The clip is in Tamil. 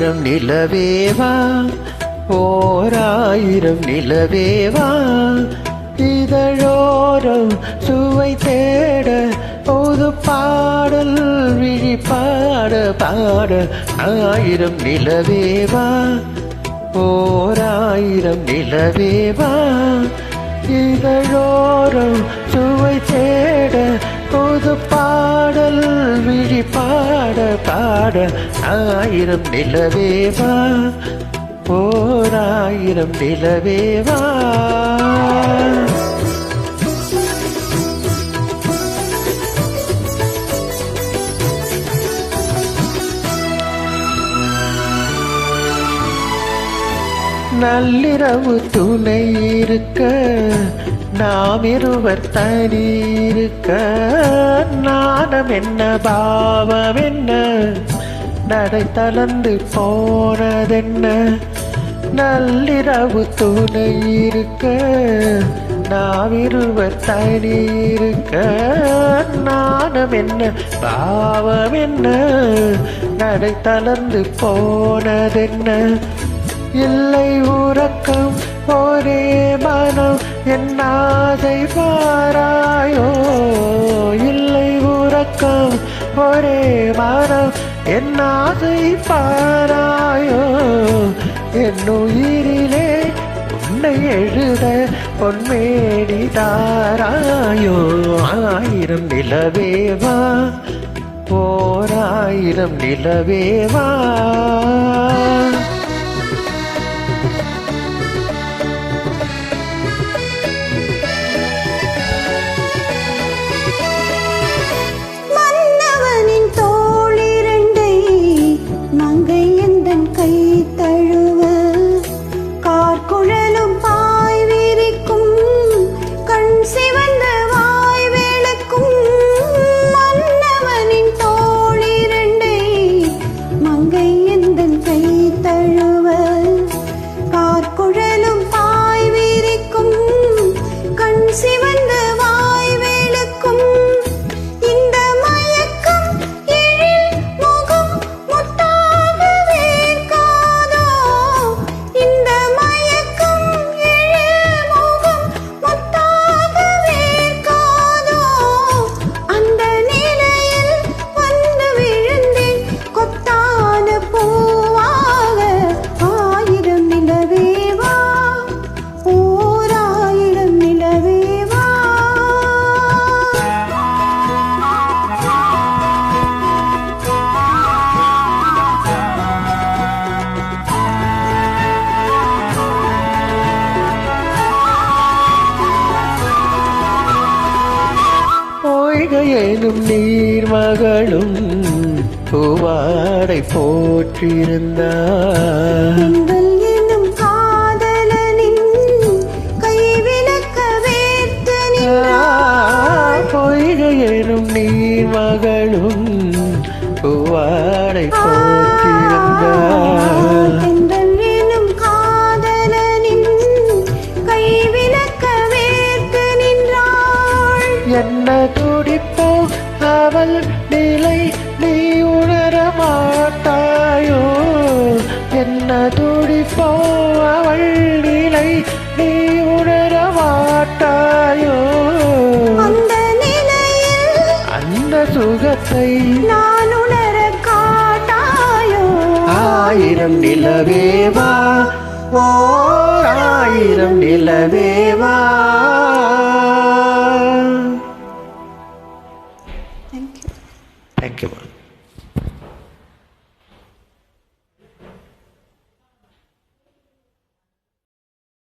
ஆயிரம் நிலவேவா? ஓராயிரம் நிலவேவா? இதழோரம் சுவை தேட பொது பாடல் விழி பாட பாட ஆயிரம் நிலவேவா? ஓராயிரம் நிலவேவா? இதழோரம் சுவை தேட பொது பாடல் விழி பாட பாட ஆயிரம் நிலவேவா ஓராயிரம் நிலவேவா நள்ளிரவு துணை இருக்க நாம் இருவர் தனி இருக்க. நாணம் என்ன பாவம் என்ன? நடை தளர்ந்து போனதென்ன? நள்ளிரவு துணை இருக்க நாம் இருவர் தனி இருக்க. நாணம் என்ன பாவம் என்ன? நடை தளர்ந்து போனதென்ன? இல்லை உறக்கம் ஒரே மனம் என் ஆசை பாராயோ. இல்லை உறக்கம் ஒரே மனம் என் ஆசை பாராயோ. என் உயிரிலே உன்னை எழுத பொன்மேடி தாராயோ. ஆயிரம் நிலவேவா ஓராயிரம் நிலவேவா. பொய்கையிலும் நீர்மகளும் பூவாடை போற்றிருந்தார். நின்றாள் பொய்கையிலும் நீர்மகளும் பூவாடை போற்றிருந்தார் நிலை நீ உணர மாட்டாயோ? என்ன துடிப்போ அவள் நிலை நீ உணர மாட்டாயோ? அந்த நிலையில் அந்த சுகத்தை நான் உணர காட்டாயோ? ஆயிரம் நிலவேவா ஓர் ஆயிரம் நிலவேவா Thank you.